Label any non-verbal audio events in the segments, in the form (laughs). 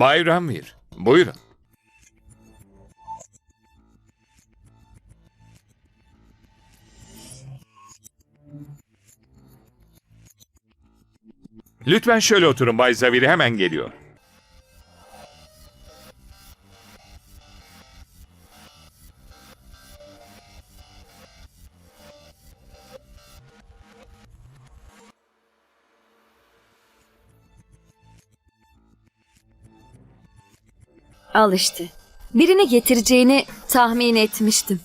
Bay Ramir, buyurun. Lütfen şöyle oturun Bay Zaviri hemen geliyor. Al işte. Birini getireceğini tahmin etmiştim.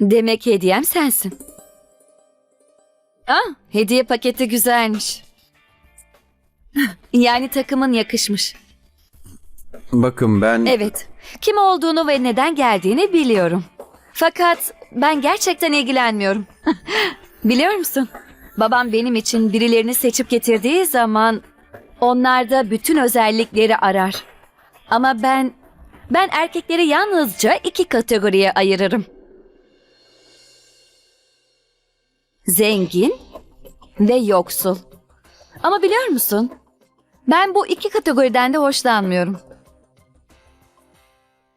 Demek hediyem sensin. Ah, hediye paketi güzelmiş. (laughs) Yani takımın yakışmış. Bakın ben... Evet. Kim olduğunu ve neden geldiğini biliyorum. Fakat ben gerçekten ilgilenmiyorum. (laughs) Biliyor musun? Babam benim için birilerini seçip getirdiği zaman onlarda bütün özellikleri arar. Ama ben ben erkekleri yalnızca iki kategoriye ayırırım. Zengin ve yoksul. Ama biliyor musun? Ben bu iki kategoriden de hoşlanmıyorum.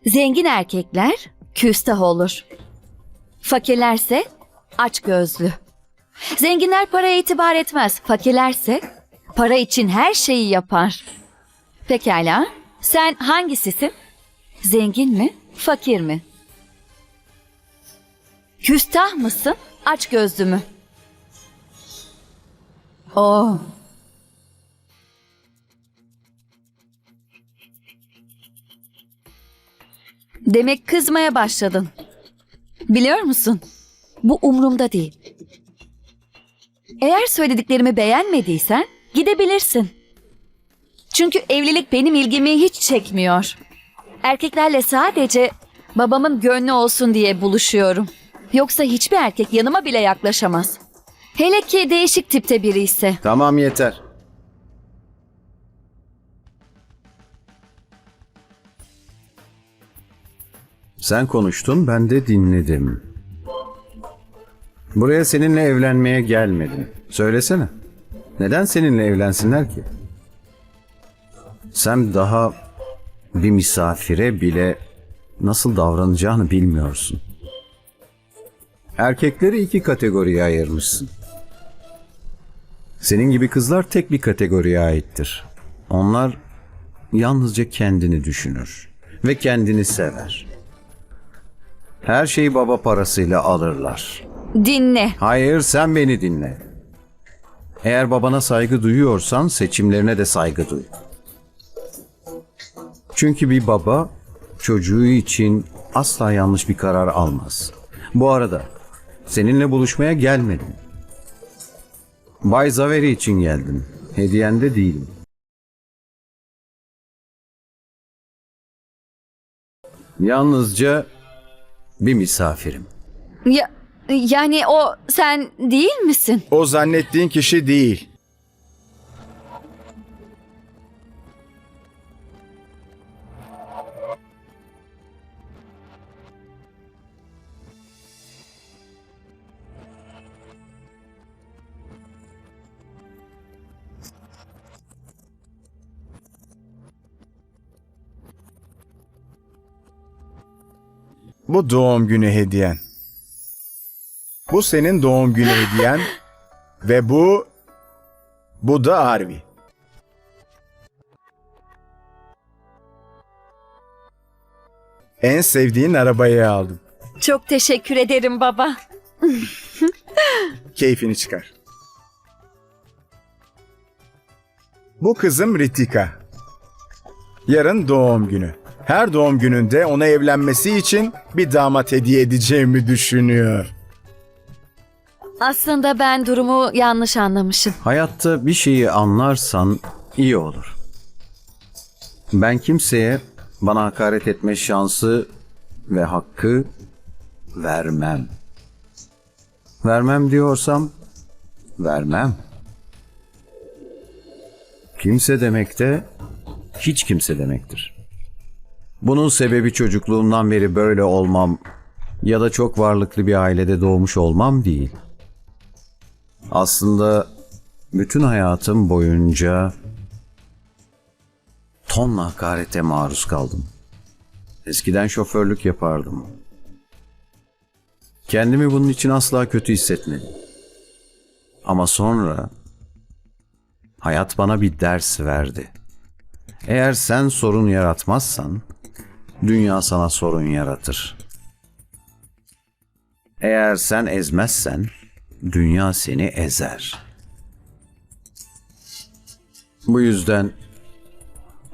Zengin erkekler küstah olur. Fakirlerse aç gözlü. Zenginler paraya itibar etmez. Fakirlerse para için her şeyi yapar. Pekala. Sen hangisisin? Zengin mi? Fakir mi? Küstah mısın? Aç gözlü mü? Oh. Demek kızmaya başladın. Biliyor musun? Bu umrumda değil. Eğer söylediklerimi beğenmediysen gidebilirsin. Çünkü evlilik benim ilgimi hiç çekmiyor. Erkeklerle sadece babamın gönlü olsun diye buluşuyorum. Yoksa hiçbir erkek yanıma bile yaklaşamaz. Hele ki değişik tipte biri ise. Tamam yeter. Sen konuştun, ben de dinledim. Buraya seninle evlenmeye gelmedim. Söylesene. Neden seninle evlensinler ki? Sen daha bir misafire bile nasıl davranacağını bilmiyorsun. Erkekleri iki kategoriye ayırmışsın. Senin gibi kızlar tek bir kategoriye aittir. Onlar yalnızca kendini düşünür ve kendini sever. Her şeyi baba parasıyla alırlar. Dinle. Hayır sen beni dinle. Eğer babana saygı duyuyorsan seçimlerine de saygı duy. Çünkü bir baba çocuğu için asla yanlış bir karar almaz. Bu arada seninle buluşmaya gelmedim. Bay Zaveri için geldim. Hediyende değilim. Yalnızca bir misafirim. Ya, yani o sen değil misin? O zannettiğin kişi değil. Bu doğum günü hediyen. Bu senin doğum günü hediyen (laughs) ve bu bu da Arvi. En sevdiğin arabayı aldım. Çok teşekkür ederim baba. (laughs) Keyfini çıkar. Bu kızım Ritika. Yarın doğum günü. Her doğum gününde ona evlenmesi için bir damat hediye edeceğimi düşünüyor. Aslında ben durumu yanlış anlamışım. Hayatta bir şeyi anlarsan iyi olur. Ben kimseye bana hakaret etme şansı ve hakkı vermem. Vermem diyorsam vermem. Kimse demek de hiç kimse demektir. Bunun sebebi çocukluğumdan beri böyle olmam ya da çok varlıklı bir ailede doğmuş olmam değil. Aslında bütün hayatım boyunca tonla hakarete maruz kaldım. Eskiden şoförlük yapardım. Kendimi bunun için asla kötü hissetmedim. Ama sonra hayat bana bir ders verdi. Eğer sen sorun yaratmazsan dünya sana sorun yaratır. Eğer sen ezmezsen dünya seni ezer. Bu yüzden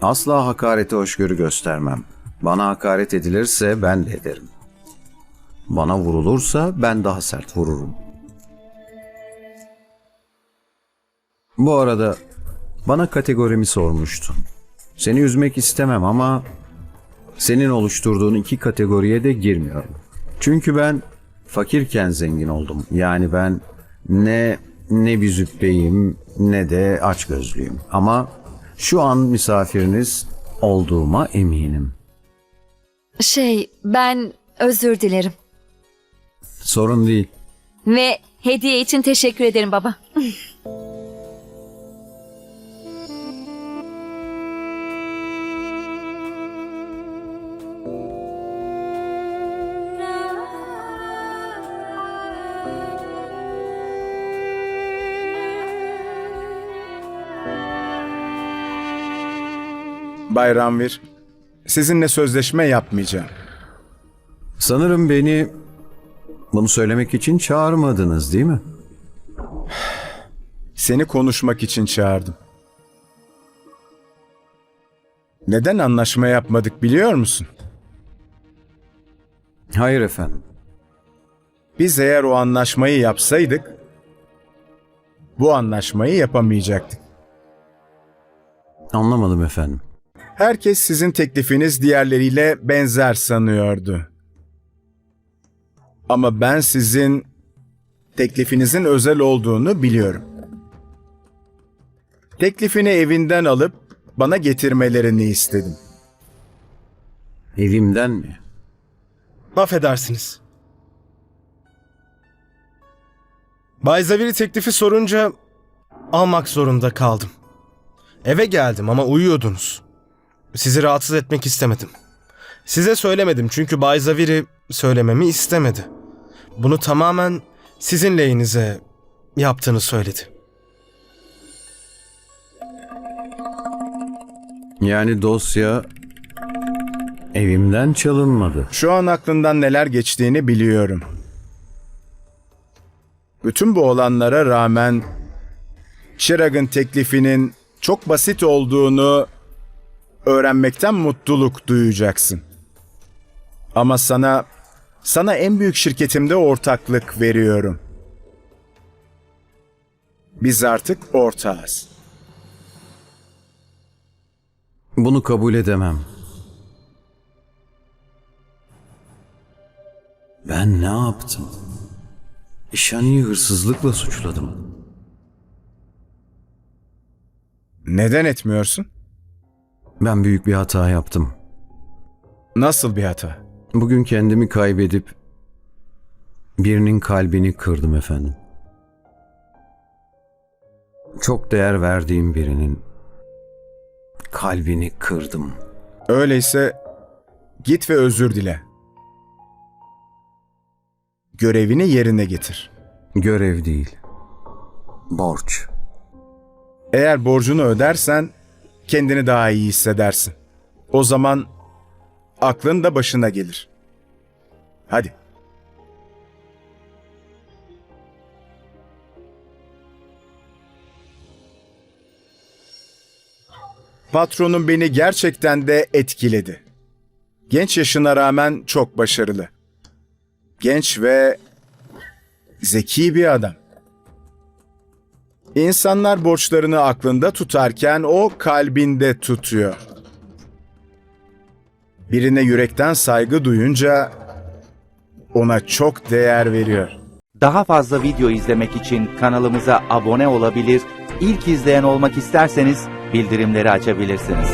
asla hakarete hoşgörü göstermem. Bana hakaret edilirse ben de ederim. Bana vurulursa ben daha sert vururum. Bu arada bana kategorimi sormuştun. Seni üzmek istemem ama senin oluşturduğun iki kategoriye de girmiyorum. Çünkü ben fakirken zengin oldum. Yani ben ne ne bir züppeyim ne de açgözlüyüm. Ama şu an misafiriniz olduğuma eminim. Şey, ben özür dilerim. Sorun değil. Ve hediye için teşekkür ederim baba. (laughs) Bay Ranvir, sizinle sözleşme yapmayacağım. Sanırım beni bunu söylemek için çağırmadınız değil mi? Seni konuşmak için çağırdım. Neden anlaşma yapmadık biliyor musun? Hayır efendim. Biz eğer o anlaşmayı yapsaydık, bu anlaşmayı yapamayacaktık. Anlamadım efendim. Herkes sizin teklifiniz diğerleriyle benzer sanıyordu. Ama ben sizin teklifinizin özel olduğunu biliyorum. Teklifini evinden alıp bana getirmelerini istedim. Evimden mi? Affedersiniz. Bay Zaviri teklifi sorunca almak zorunda kaldım. Eve geldim ama uyuyordunuz. Sizi rahatsız etmek istemedim. Size söylemedim çünkü Bay Zaviri söylememi istemedi. Bunu tamamen sizin lehinize yaptığını söyledi. Yani dosya evimden çalınmadı. Şu an aklından neler geçtiğini biliyorum. Bütün bu olanlara rağmen Chirag'ın teklifinin çok basit olduğunu öğrenmekten mutluluk duyacaksın. Ama sana sana en büyük şirketimde ortaklık veriyorum. Biz artık ortağız. Bunu kabul edemem. Ben ne yaptım? İşani'yi hırsızlıkla suçladım. Neden etmiyorsun? Ben büyük bir hata yaptım. Nasıl bir hata? Bugün kendimi kaybedip birinin kalbini kırdım efendim. Çok değer verdiğim birinin kalbini kırdım. Öyleyse git ve özür dile. Görevini yerine getir. Görev değil. Borç. Eğer borcunu ödersen kendini daha iyi hissedersin. O zaman aklın da başına gelir. Hadi. Patronum beni gerçekten de etkiledi. Genç yaşına rağmen çok başarılı. Genç ve zeki bir adam. İnsanlar borçlarını aklında tutarken o kalbinde tutuyor. Birine yürekten saygı duyunca ona çok değer veriyor. Daha fazla video izlemek için kanalımıza abone olabilir, ilk izleyen olmak isterseniz bildirimleri açabilirsiniz.